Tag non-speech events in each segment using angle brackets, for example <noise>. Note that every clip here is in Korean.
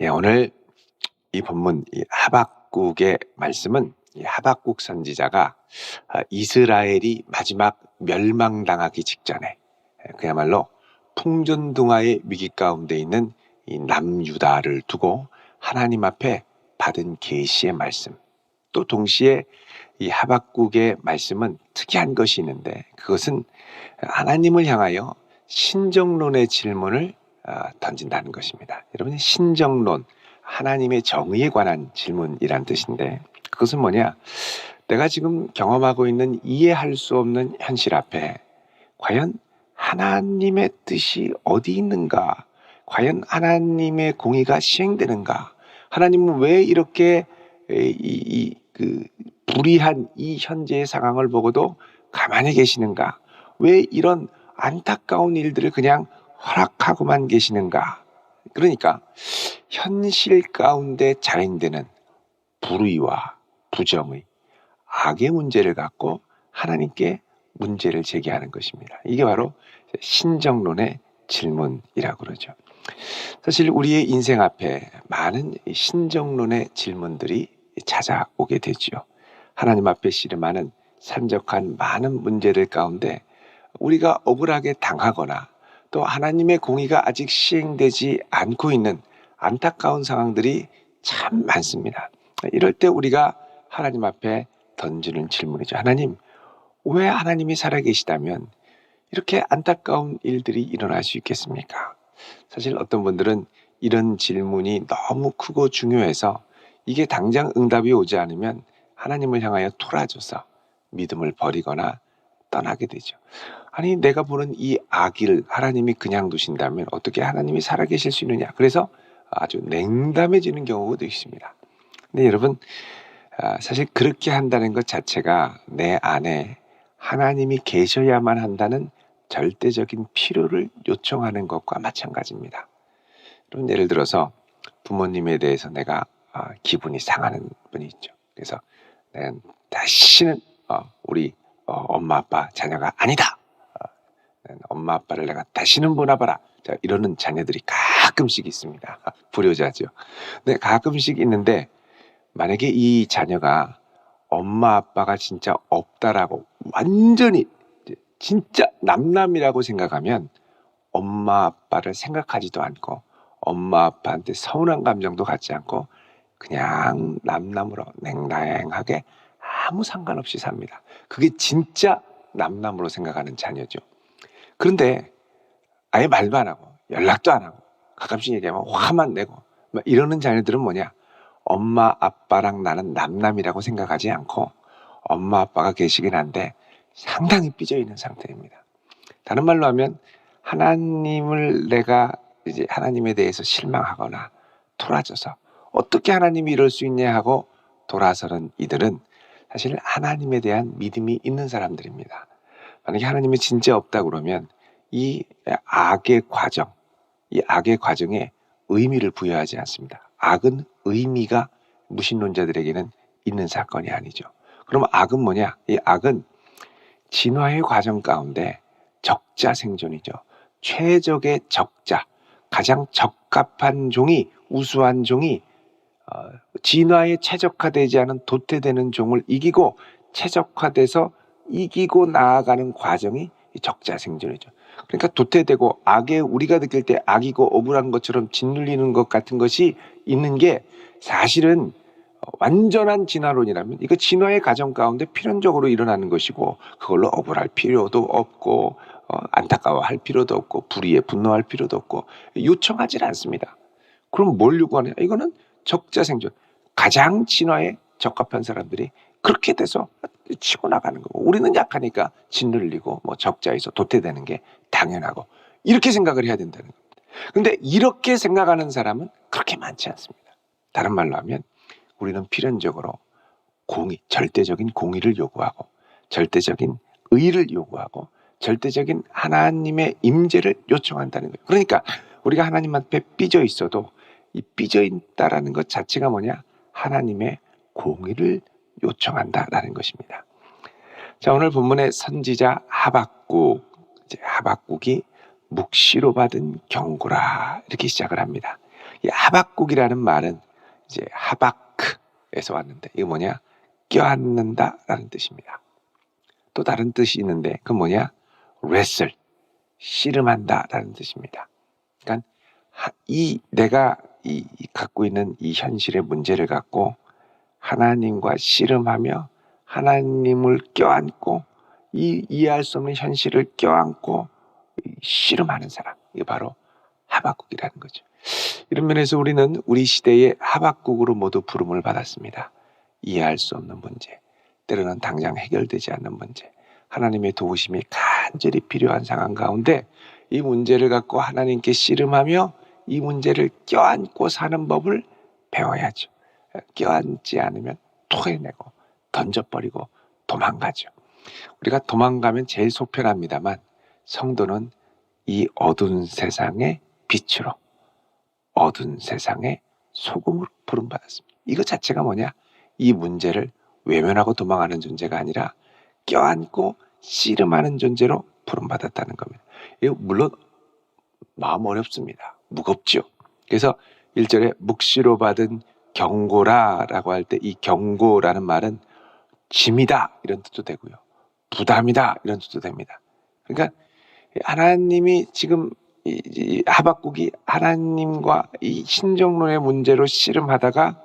예, 오늘 이 본문 이 하박국의 말씀은 이 하박국 선지자가 아, 이스라엘이 마지막 멸망당하기 직전에 예, 그야말로 풍전등화의 위기 가운데 있는 이 남유다를 두고 하나님 앞에 받은 계시의 말씀. 또 동시에 이 하박국의 말씀은 특이한 것이 있는데 그것은 하나님을 향하여 신정론의 질문을 아, 던진다는 것입니다. 여러분 신정론 하나님의 정의에 관한 질문이란 뜻인데 그것은 뭐냐? 내가 지금 경험하고 있는 이해할 수 없는 현실 앞에 과연 하나님의 뜻이 어디 있는가? 과연 하나님의 공의가 시행되는가? 하나님은 왜 이렇게 이, 이, 그 불의한 이 현재의 상황을 보고도 가만히 계시는가? 왜 이런 안타까운 일들을 그냥 허락하고만 계시는가? 그러니까 현실 가운데 자행되는 불의와 부정의, 악의 문제를 갖고 하나님께 문제를 제기하는 것입니다. 이게 바로 신정론의 질문이라고 그러죠. 사실 우리의 인생 앞에 많은 신정론의 질문들이 찾아오게 되지요. 하나님 앞에 씨름하는 산적한 많은 문제들 가운데 우리가 억울하게 당하거나 또 하나님의 공의가 아직 시행되지 않고 있는 안타까운 상황들이 참 많습니다. 이럴 때 우리가 하나님 앞에 던지는 질문이죠. 하나님, 왜 하나님이 살아계시다면 이렇게 안타까운 일들이 일어날 수 있겠습니까? 사실 어떤 분들은 이런 질문이 너무 크고 중요해서 이게 당장 응답이 오지 않으면 하나님을 향하여 돌아줘서 믿음을 버리거나 떠나게 되죠. 아니 내가 보는 이 악을 하나님이 그냥 두신다면 어떻게 하나님이 살아계실 수 있느냐? 그래서 아주 냉담해지는 경우도 있습니다. 근데 여러분 아, 사실 그렇게 한다는 것 자체가 내 안에 하나님이 계셔야만 한다는 절대적인 필요를 요청하는 것과 마찬가지입니다. 여러분 예를 들어서 부모님에 대해서 내가 아, 기분이 상하는 분이 있죠. 그래서 다시는 어, 우리 어, 엄마 아빠 자녀가 아니다. 어, 엄마 아빠를 내가 다시는 보나 봐라. 자, 이러는 자녀들이 가끔씩 있습니다. <laughs> 불효자죠. 근데 가끔씩 있는데 만약에 이 자녀가 엄마 아빠가 진짜 없다라고 완전히 진짜 남남이라고 생각하면 엄마 아빠를 생각하지도 않고 엄마 아빠한테 서운한 감정도 갖지 않고 그냥 남남으로 냉랭하게 아무 상관없이 삽니다. 그게 진짜 남남으로 생각하는 자녀죠. 그런데 아예 말도 안 하고 연락도 안 하고 가끔씩 얘기하면 화만 내고 이러는 자녀들은 뭐냐? 엄마 아빠랑 나는 남남이라고 생각하지 않고 엄마 아빠가 계시긴 한데 상당히 삐져 있는 상태입니다. 다른 말로 하면 하나님을 내가 이제 하나님에 대해서 실망하거나 돌아져서 어떻게 하나님이 이럴 수 있냐 하고 돌아서는 이들은 사실 하나님에 대한 믿음이 있는 사람들입니다. 만약에 하나님이 진짜 없다 그러면 이 악의 과정, 이 악의 과정에 의미를 부여하지 않습니다. 악은 의미가 무신론자들에게는 있는 사건이 아니죠. 그럼 악은 뭐냐? 이 악은 진화의 과정 가운데 적자 생존이죠. 최적의 적자, 가장 적합한 종이 우수한 종이 어, 진화에 최적화되지 않은 도태되는 종을 이기고 최적화돼서 이기고 나아가는 과정이 적자 생존이죠. 그러니까 도태되고 악에 우리가 느낄 때 악이고 억울한 것처럼 짓눌리는 것 같은 것이 있는 게 사실은 완전한 진화론이라면 이거 진화의 과정 가운데 필연적으로 일어나는 것이고 그걸로 억울할 필요도 없고 어, 안타까워할 필요도 없고 불의에 분노할 필요도 없고 요청하지 않습니다. 그럼 뭘 요구하냐? 이거는 적자 생존. 가장 진화에 적합한 사람들이 그렇게 돼서 치고 나가는 거고 우리는 약하니까 짓눌리고 뭐 적자에서 도태되는 게 당연하고 이렇게 생각을 해야 된다는 겁니다. 근데 이렇게 생각하는 사람은 그렇게 많지 않습니다. 다른 말로 하면 우리는 필연적으로 공의, 절대적인 공의를 요구하고 절대적인 의를 요구하고 절대적인 하나님의 임재를 요청한다는 거예요. 그러니까 우리가 하나님 앞에 삐져 있어도 이 삐져 있다라는 것 자체가 뭐냐? 하나님의 공의를 요청한다라는 것입니다. 자, 오늘 본문의 선지자 하박국, 이제 하박국이 묵시로 받은 경고라 이렇게 시작을 합니다. 이 하박국이라는 말은 이제 하바크에서 왔는데 이거 뭐냐? 껴안는다라는 뜻입니다. 또 다른 뜻이 있는데 그 뭐냐? wrestle 씨름한다라는 뜻입니다. 그러니까 하- 이 내가 이, 이 갖고 있는 이 현실의 문제를 갖고 하나님과 씨름하며 하나님을 껴안고 이 이해할 수 없는 현실을 껴안고 이 씨름하는 사람 이게 바로 하박국이라는 거죠. 이런 면에서 우리는 우리 시대의 하박국으로 모두 부름을 받았습니다. 이해할 수 없는 문제, 때로는 당장 해결되지 않는 문제, 하나님의 도우심이 간절히 필요한 상황 가운데 이 문제를 갖고 하나님께 씨름하며 이 문제를 껴안고 사는 법을 배워야죠. 껴안지 않으면 토해내고 던져버리고 도망가죠. 우리가 도망가면 제일 속편합니다만 성도는 이 어두운 세상의 빛으로 어두운 세상의 소금으로 부름받았습니다. 이것 자체가 뭐냐? 이 문제를 외면하고 도망가는 존재가 아니라 껴안고 씨름하는 존재로 부름받았다는 겁니다. 이거 물론 마음 어렵습니다. 무겁죠. 그래서 1절에 묵시로 받은 경고라라고 할 때 이 경고라는 말은 짐이다 이런 뜻도 되고요. 부담이다 이런 뜻도 됩니다. 그러니까 하나님이 지금 이, 이 하박국이 하나님과 이 신정론의 문제로 씨름하다가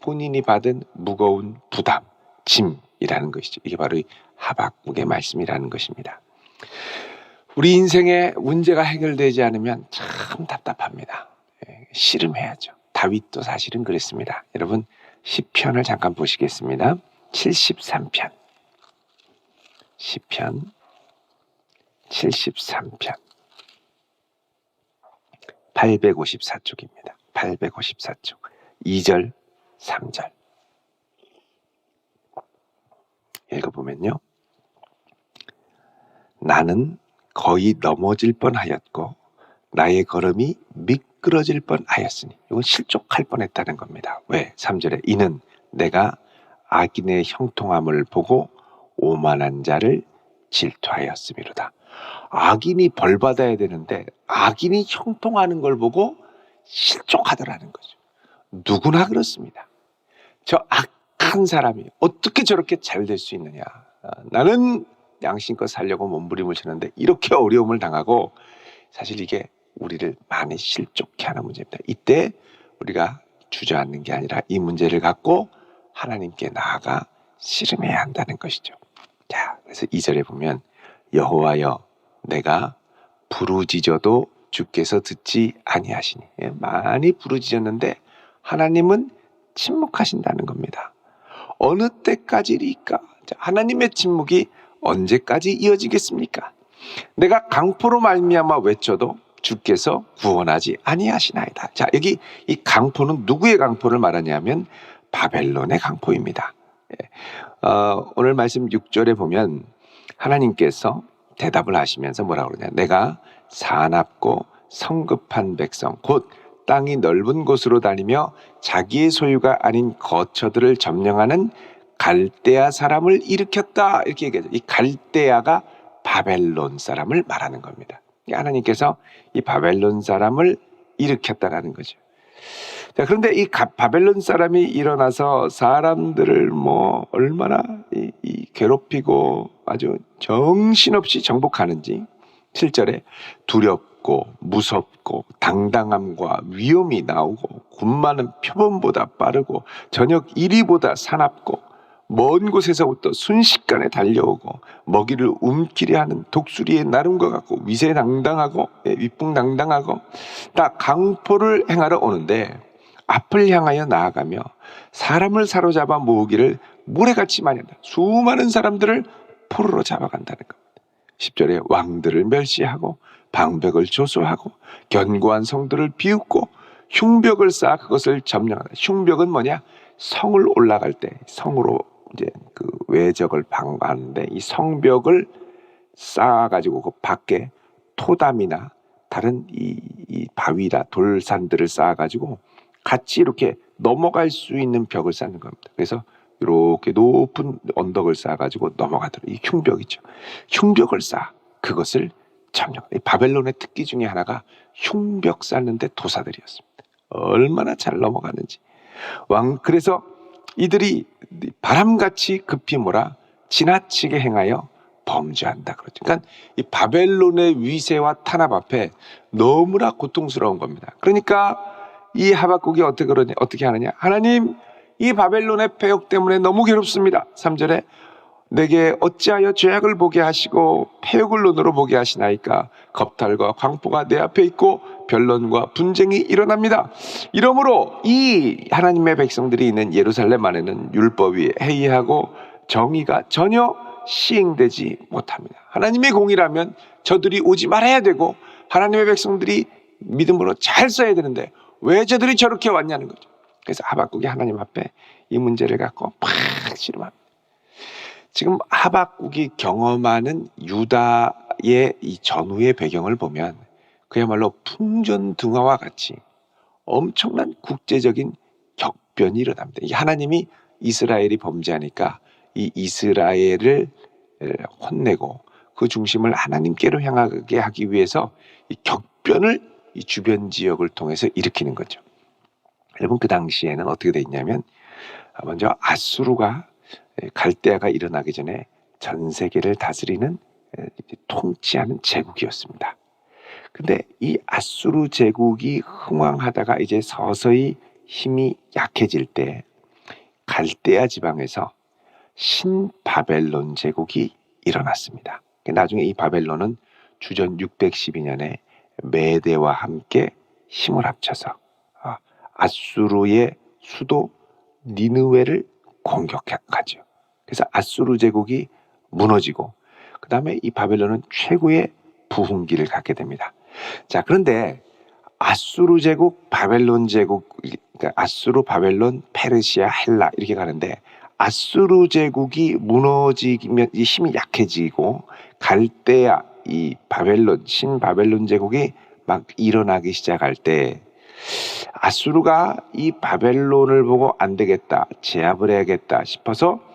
본인이 받은 무거운 부담, 짐이라는 것이죠. 이게 바로 이 하박국의 말씀이라는 것입니다. 우리 인생에 문제가 해결되지 않으면 참 답답합니다. 예, 씨름해야죠. 다윗도 사실은 그랬습니다. 여러분 시편을 잠깐 보시겠습니다. 73편. 시편 73편 854쪽입니다. 854쪽 2절 3절 읽어보면요. 나는 거의 넘어질 뻔하였고 나의 걸음이 미끄러질 뻔하였으니 이건 실족할 뻔했다는 겁니다. 왜? 3절에 이는 내가 악인의 형통함을 보고 오만한 자를 질투하였음이로다. 악인이 벌 받아야 되는데 악인이 형통하는 걸 보고 실족하더라는 거죠. 누구나 그렇습니다. 저 악한 사람이 어떻게 저렇게 잘 될 수 있느냐? 아, 나는 양심껏 살려고 몸부림을 치는데 이렇게 어려움을 당하고 사실 이게 우리를 많이 실족케 하는 문제입니다. 이때 우리가 주저앉는 게 아니라 이 문제를 갖고 하나님께 나아가 씨름해야 한다는 것이죠. 자, 그래서 이절에 보면 여호와여 내가 부르짖어도 주께서 듣지 아니하시니 예, 많이 부르짖었는데 하나님은 침묵하신다는 겁니다. 어느 때까지리까? 자, 하나님의 침묵이 언제까지 이어지겠습니까? 내가 강포로 말미암아 외쳐도 주께서 구원하지 아니하시나이다. 자, 여기 이 강포는 누구의 강포를 말하냐면 바벨론의 강포입니다. 예. 어, 오늘 말씀 6절에 보면 하나님께서 대답을 하시면서 뭐라 그러냐. 내가 사납고 성급한 백성, 곧 땅이 넓은 곳으로 다니며 자기의 소유가 아닌 거처들을 점령하는 갈대아 사람을 일으켰다. 이렇게 얘기하죠. 이 갈대아가 바벨론 사람을 말하는 겁니다. 하나님께서 이 바벨론 사람을 일으켰다라는 거죠. 자, 그런데 이 가- 바벨론 사람이 일어나서 사람들을 뭐 얼마나 이, 이 괴롭히고 아주 정신없이 정복하는지 7절에 두렵고 무섭고 당당함과 위험이 나오고 군마는 표범보다 빠르고 저녁 이리보다 사납고 먼 곳에서부터 순식간에 달려오고 먹이를 움키려 하는 독수리의 나름과 같고 위세당당하고 예, 위풍당당하고 딱 강포를 행하러 오는데 앞을 향하여 나아가며 사람을 사로잡아 모으기를 모래같이 많이 한다. 수많은 사람들을 포로로 잡아간다는 겁니다. 10절에 왕들을 멸시하고 방백을 조소하고 견고한 성들을 비웃고 흉벽을 쌓아 그것을 점령한다. 흉벽은 뭐냐? 성을 올라갈 때 성으로 이제 그 외적을 방어하는데 이 성벽을 쌓아가지고 그 밖에 토담이나 다른 이, 이 바위나 돌산들을 쌓아가지고 같이 이렇게 넘어갈 수 있는 벽을 쌓는 겁니다. 그래서 이렇게 높은 언덕을 쌓아가지고 넘어가도록 이 흉벽이죠. 흉벽을 쌓아 그것을 점령. 이 바벨론의 특기 중에 하나가 흉벽 쌓는데 도사들이었습니다. 얼마나 잘 넘어가는지. 왕 그래서 이들이 바람같이 급히 몰아 지나치게 행하여 범죄한다 그러죠. 그러니까 이 바벨론의 위세와 탄압 앞에 너무나 고통스러운 겁니다. 그러니까 이 하박국이 어떻게 그러냐 어떻게 하느냐? 하나님 이 바벨론의 폐역 때문에 너무 괴롭습니다. 3절에 내게 어찌하여 죄악을 보게 하시고 폐역을 눈으로 보게 하시나이까 겁탈과 광포가 내 앞에 있고 변론과 분쟁이 일어납니다. 이러므로 이 하나님의 백성들이 있는 예루살렘 안에는 율법이 해이하고 정의가 전혀 시행되지 못합니다. 하나님의 공이라면 저들이 오지 말아야 되고 하나님의 백성들이 믿음으로 잘 써야 되는데 왜 저들이 저렇게 왔냐는 거죠. 그래서 하박국이 하나님 앞에 이 문제를 갖고 팍 씨름합니다. 지금 하박국이 경험하는 유다의 이 전후의 배경을 보면 그야말로 풍전등화와 같이 엄청난 국제적인 격변이 일어납니다. 이 하나님이 이스라엘이 범죄하니까 이 이스라엘을 혼내고 그 중심을 하나님께로 향하게 하기 위해서 이 격변을 이 주변 지역을 통해서 일으키는 거죠. 여러분 그 당시에는 어떻게 돼 있냐면 먼저 아수르가 갈대아가 일어나기 전에 전 세계를 다스리는 통치하는 제국이었습니다. 근데 이 아수르 제국이 흥왕하다가 이제 서서히 힘이 약해질 때 갈대아 지방에서 신바벨론 제국이 일어났습니다. 나중에 이 바벨론은 주전 612년에 메대와 함께 힘을 합쳐서 아, 아수르의 수도 니느웨를 공격하죠. 그래서 아수르 제국이 무너지고 그 다음에 이 바벨론은 최고의 부흥기를 갖게 됩니다. 자 그런데 아수르 제국, 바벨론 제국, 그러니까 아수르, 바벨론, 페르시아, 헬라 이렇게 가는데 아수르 제국이 무너지면 이 힘이 약해지고 갈대아 이 바벨론 신 바벨론 제국이 막 일어나기 시작할 때 아수르가 이 바벨론을 보고 안 되겠다 제압을 해야겠다 싶어서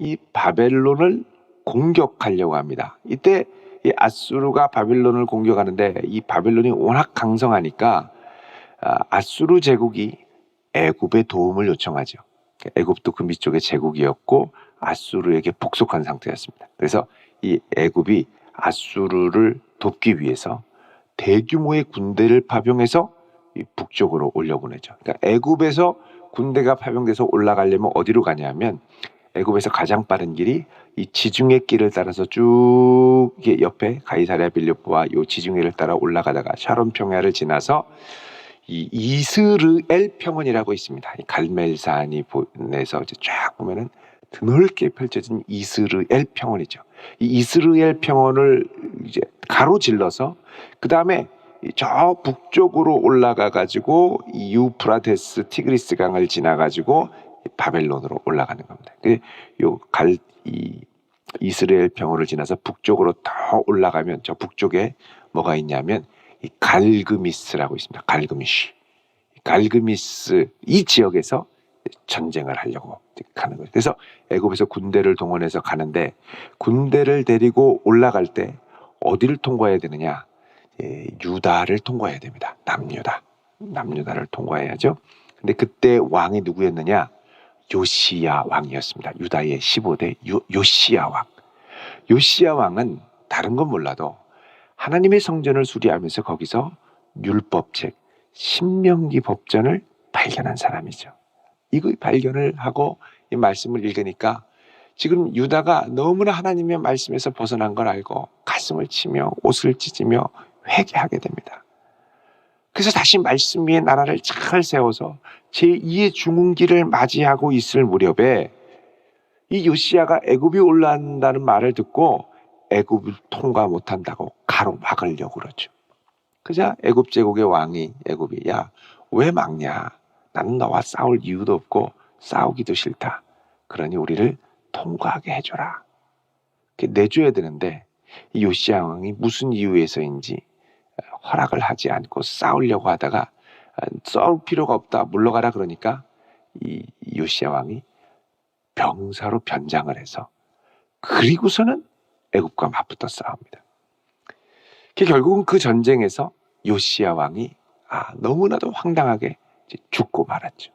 이 바벨론을 공격하려고 합니다. 이때 이 아수르가 바벨론을 공격하는데 이 바벨론이 워낙 강성하니까 아, 아수르 제국이 애굽의 도움을 요청하죠. 애굽도 그 밑쪽의 제국이었고 아수르에게 복속한 상태였습니다. 그래서 이 애굽이 아수르를 돕기 위해서 대규모의 군대를 파병해서 북쪽으로 올려보내죠. 그러니까 애굽에서 군대가 파병돼서 올라가려면 어디로 가냐면 애굽에서 가장 빠른 길이 이 지중해 길을 따라서 쭉 옆에 가이사랴 빌립보와 요 지중해를 따라 올라가다가 샤론 평야를 지나서 이 이스르엘 평원이라고 있습니다. 이 갈멜산이 보내서 이제 쫙 보면은 드넓게 펼쳐진 이스르엘 평원이죠. 이 이스르엘 평원을 이제 가로질러서 그 다음에 저 북쪽으로 올라가 가지고 유프라테스 티그리스 강을 지나 가지고 바벨론으로 올라가는 겁니다. 요갈 이 이스라엘 평원을 지나서 북쪽으로 더 올라가면 저 북쪽에 뭐가 있냐면 이 갈그미스라고 있습니다. 갈그미시. 갈그미스 이 지역에서 전쟁을 하려고 가는 거예요. 그래서 애굽에서 군대를 동원해서 가는데 군대를 데리고 올라갈 때 어디를 통과해야 되느냐? 예, 유다를 통과해야 됩니다. 남유다. 남유다를 통과해야죠. 근데 그때 왕이 누구였느냐? 요시야 왕이었습니다. 유다의 15대 요, 요시야 왕. 요시야 왕은 다른 건 몰라도 하나님의 성전을 수리하면서 거기서 율법책, 신명기 법전을 발견한 사람이죠. 이거 발견을 하고 이 말씀을 읽으니까 지금 유다가 너무나 하나님의 말씀에서 벗어난 걸 알고 가슴을 치며 옷을 찢으며 회개하게 됩니다. 그래서 다시 말씀 위에 나라를 잘 세워서 제2의 중흥기를 맞이하고 있을 무렵에 이 요시아가 애굽이 올라간다는 말을 듣고 애굽을 통과 못한다고 가로막으려고 그러죠. 그자 애굽 제국의 왕이 애굽이 야왜 막냐? 나는 너와 싸울 이유도 없고 싸우기도 싫다. 그러니 우리를 통과하게 해줘라. 내줘야 되는데 이 요시아 왕이 무슨 이유에서인지 허락을 하지 않고 싸우려고 하다가 싸울 필요가 없다 물러가라 그러니까 이 요시아 왕이 병사로 변장을 해서 그리고서는 애굽과 맞붙어 싸웁니다. 결국은 그 전쟁에서 요시아 왕이 아, 너무나도 황당하게 죽고 말았죠.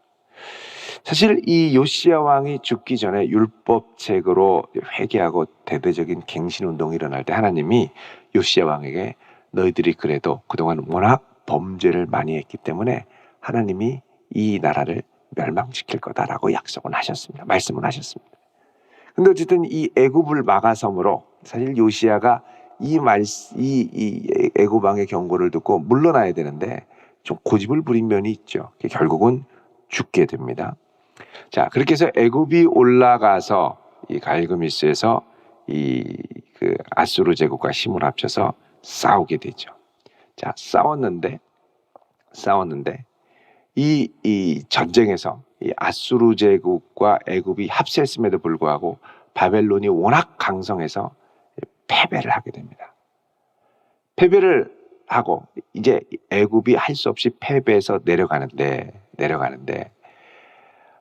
사실 이 요시야 왕이 죽기 전에 율법책으로 회개하고 대대적인 갱신 운동이 일어날 때 하나님이 요시야 왕에게 너희들이 그래도 그동안 워낙 범죄를 많이 했기 때문에 하나님이 이 나라를 멸망시킬 거다라고 약속은 하셨습니다. 말씀은 하셨습니다. 근데 어쨌든 이 애굽을 막아섬으로 사실 요시야가 이 말, 이, 이 애굽 왕의 경고를 듣고 물러나야 되는데 좀 고집을 부린 면이 있죠. 결국은 죽게 됩니다. 자, 그렇게 해서 애굽이 올라가서 이 갈그미스에서 이 그 아수르 제국과 힘을 합쳐서 싸우게 되죠. 자, 싸웠는데 싸웠는데 이, 이 전쟁에서 이 아수르 제국과 애굽이 합세했음에도 불구하고 바벨론이 워낙 강성해서 패배를 하게 됩니다. 패배를 하고 이제 애굽이 할 수 없이 패배해서 내려가는데 내려가는데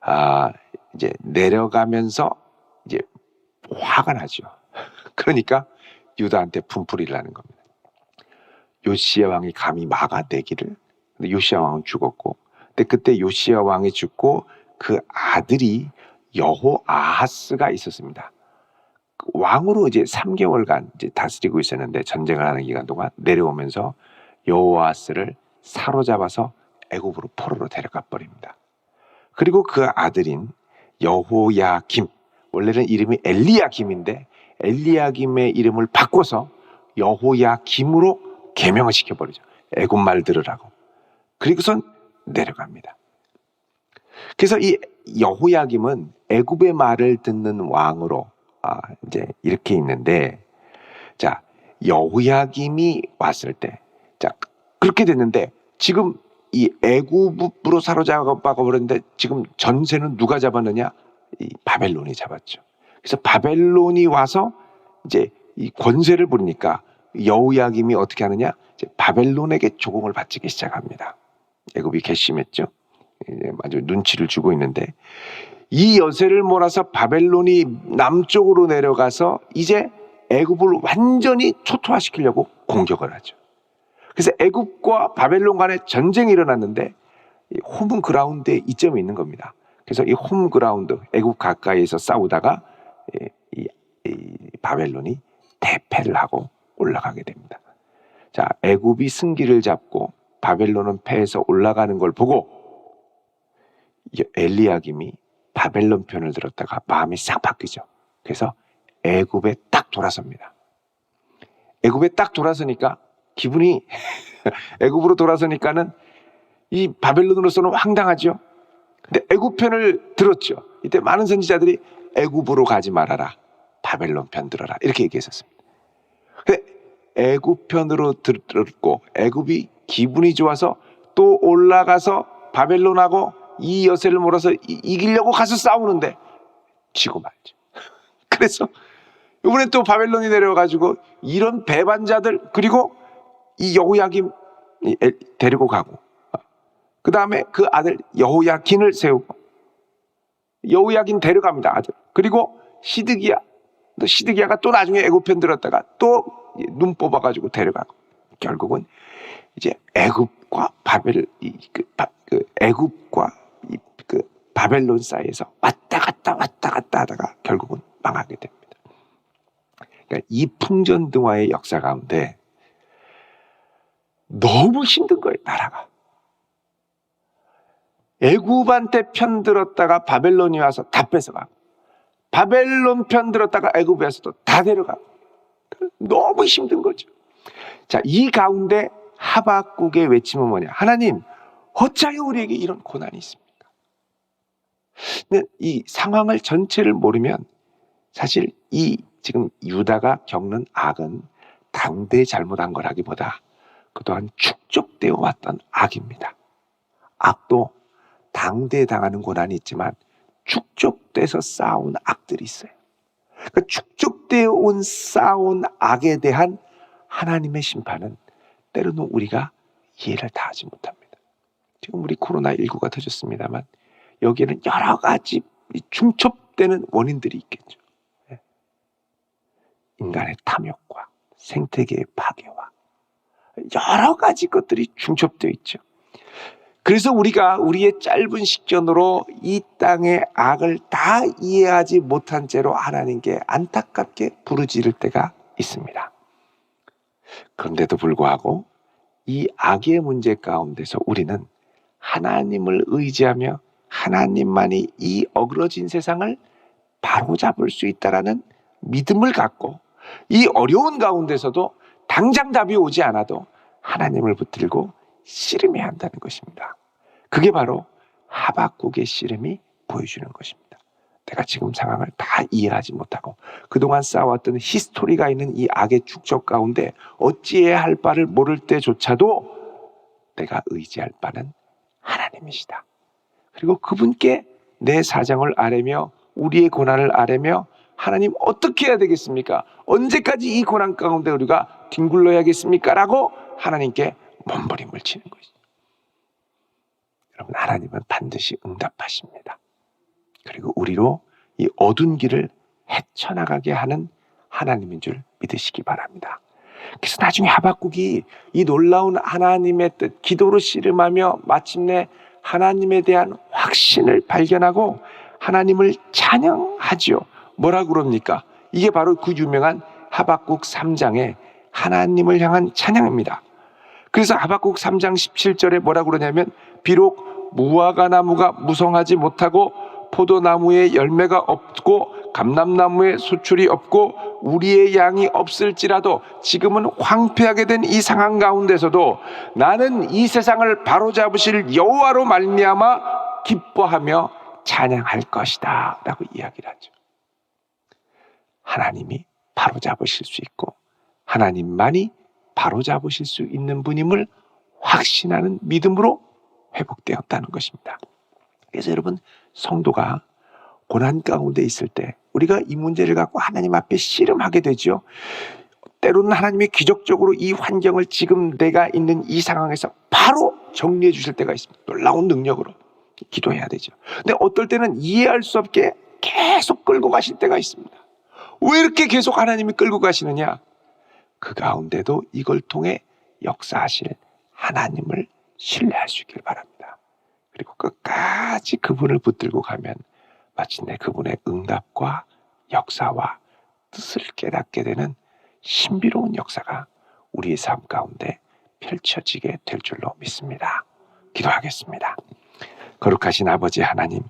아 이제 내려가면서 이제 화가 나죠. <laughs> 그러니까 유다한테 분풀이를 하는 겁니다. 요시야 왕이 감히 막아내기를. 근데 요시야 왕은 죽었고, 근데 그때 요시야 왕이 죽고 그 아들이 여호 아하스가 있었습니다. 그 왕으로 이제 3개월간 이제 다스리고 있었는데 전쟁을 하는 기간 동안 내려오면서 여호아스를 사로잡아서 애굽으로 포로로 데려가 버립니다. 그리고 그 아들인 여호야김 원래는 이름이 엘리야김인데 엘리야김의 이름을 바꿔서 여호야김으로 개명을 시켜버리죠. 애굽 말 들으라고. 그리고선 내려갑니다. 그래서 이 여호야김은 애굽의 말을 듣는 왕으로 아, 이제 이렇게 있는데 자 여호야김이 왔을 때 자 그렇게 됐는데 지금 이 애굽으로 사로잡아 버렸는데 지금 전세는 누가 잡았느냐? 이 바벨론이 잡았죠. 그래서 바벨론이 와서 이제 이 권세를 부리니까 여우야김이 어떻게 하느냐? 바벨론에게 조공을 바치기 시작합니다. 애굽이 괘씸했죠. 이제 아주 눈치를 주고 있는데 이 여세를 몰아서 바벨론이 남쪽으로 내려가서 이제 애굽을 완전히 초토화시키려고 공격을 하죠. 그래서 애굽과 바벨론 간에 전쟁이 일어났는데 홈 그라운드에 이점이 있는 겁니다. 그래서 이 홈 그라운드 애굽 가까이에서 싸우다가 이 바벨론이 대패를 하고 올라가게 됩니다. 자, 애굽이 승기를 잡고 바벨론은 패해서 올라가는 걸 보고 엘리야김이 바벨론 편을 들었다가 마음이 싹 바뀌죠. 그래서 애굽에 딱 돌아섭니다. 애굽에 딱 돌아서니까 기분이 <laughs> 애굽으로 돌아서니까는 이 바벨론으로서는 황당하죠. 근데 애굽 편을 들었죠. 이때 많은 선지자들이 애굽으로 가지 말아라. 바벨론 편 들어라. 이렇게 얘기했었습니다. 애굽 편으로 들었고 애굽이 기분이 좋아서 또 올라가서 바벨론하고 이 여세를 몰아서 이- 이기려고 가서 싸우는데 지고 말죠. <laughs> 그래서 이번에 또 바벨론이 내려가지고 이런 배반자들 그리고 이 여호야김 데리고 가고 그 다음에 그 아들 여호야긴을 세우고 여호야긴 데려갑니다 아들 그리고 시드기야 또 시드기야가 또 나중에 애굽편 들었다가 또 눈 뽑아가지고 데려가고 결국은 이제 애굽과 바벨 이, 그, 바, 그 애굽과 이, 그 바벨론 사이에서 왔다 갔다 왔다 갔다 하다가 결국은 망하게 됩니다. 그러니까 이 풍전등화의 역사 가운데 너무 힘든 거예요 나라가. 애굽한테 편 들었다가 바벨론이 와서 다 뺏어가고 바벨론 편 들었다가 애굽에서도 다 데려가고 너무 힘든 거죠. 자, 이 가운데 하박국의 외침은 뭐냐? 하나님, 어찌하여 우리에게 이런 고난이 있습니까? 이 상황을 전체를 모르면 사실 이 지금 유다가 겪는 악은 당대에 잘못한 거라기보다 그동안 축적되어 왔던 악입니다. 악도 당대에 당하는 고난이 있지만 축적돼서 쌓아온 악들이 있어요. 그 축적되어 온 쌓아온 악에 대한 하나님의 심판은 때로는 우리가 이해를 다 하지 못합니다. 지금 우리 코로나19가 터졌습니다만 여기에는 여러 가지 이 중첩되는 원인들이 있겠죠. 예. 인간의 탐욕과 생태계의 파괴와 여러 가지 것들이 중첩되어 있죠. 그래서 우리가 우리의 짧은 식견으로 이 땅의 악을 다 이해하지 못한 채로 하나님께 안타깝게 부르짖을 때가 있습니다. 그런데도 불구하고 이 악의 문제 가운데서 우리는 하나님을 의지하며 하나님만이 이 어그러진 세상을 바로잡을 수 있다라는 믿음을 갖고 이 어려운 가운데서도 당장 답이 오지 않아도 하나님을 붙들고 씨름해야 한다는 것입니다. 그게 바로 하박국의 씨름이 보여주는 것입니다. 내가 지금 상황을 다 이해하지 못하고 그동안 쌓아왔던 히스토리가 있는 이 악의 축적 가운데 어찌해야 할 바를 모를 때조차도 내가 의지할 바는 하나님이시다. 그리고 그분께 내 사정을 아뢰며 우리의 고난을 아뢰며 하나님 어떻게 해야 되겠습니까? 언제까지 이 고난 가운데 우리가 뒹굴러야겠습니까? 라고 하나님께 몸부림을 치는 것이죠. 여러분 하나님은 반드시 응답하십니다. 그리고 우리로 이 어두운 길을 헤쳐나가게 하는 하나님인 줄 믿으시기 바랍니다. 그래서 나중에 하박국이 이 놀라운 하나님의 뜻, 기도로 씨름하며 마침내 하나님에 대한 확신을 발견하고 하나님을 찬양하지요. 뭐라 그럽니까? 이게 바로 그 유명한 하박국 3장의 하나님을 향한 찬양입니다. 그래서 하박국 3장 17절에 뭐라 그러냐면 비록 무화과 나무가 무성하지 못하고 포도나무에 열매가 없고 감람나무에 소출이 없고 우리의 양이 없을지라도 지금은 황폐하게 된 이 상황 가운데서도 나는 이 세상을 바로잡으실 여호와로 말미암아 기뻐하며 찬양할 것이다라고 이야기를 하죠. 하나님이 바로잡으실 수 있고 하나님만이 바로잡으실 수 있는 분임을 확신하는 믿음으로 회복되었다는 것입니다. 그래서 여러분 성도가 고난 가운데 있을 때 우리가 이 문제를 갖고 하나님 앞에 씨름하게 되죠. 때로는 하나님이 기적적으로 이 환경을 지금 내가 있는 이 상황에서 바로 정리해 주실 때가 있습니다. 놀라운 능력으로 기도해야 되죠. 근데 어떨 때는 이해할 수 없게 계속 끌고 가실 때가 있습니다. 왜 이렇게 계속 하나님이 끌고 가시느냐? 그 가운데도 이걸 통해 역사하실 하나님을 신뢰할 수 있길 바랍니다. 그리고 끝까지 그분을 붙들고 가면 마침내 그분의 응답과 역사와 뜻을 깨닫게 되는 신비로운 역사가 우리의 삶 가운데 펼쳐지게 될 줄로 믿습니다. 기도하겠습니다. 거룩하신 아버지 하나님,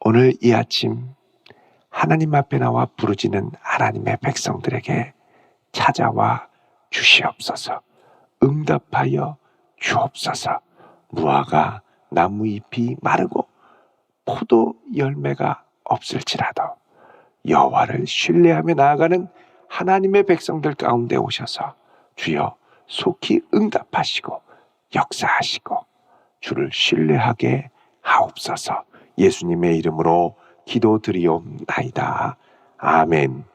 오늘 이 아침 하나님 앞에 나와 부르짖는 하나님의 백성들에게 찾아와 주시옵소서. 응답하여 주옵소서. 무화과 나무 잎이 마르고 포도 열매가 없을지라도 여호와를 신뢰하며 나아가는 하나님의 백성들 가운데 오셔서 주여 속히 응답하시고 역사하시고 주를 신뢰하게 하옵소서. 예수님의 이름으로 기도드리옵나이다. 아멘.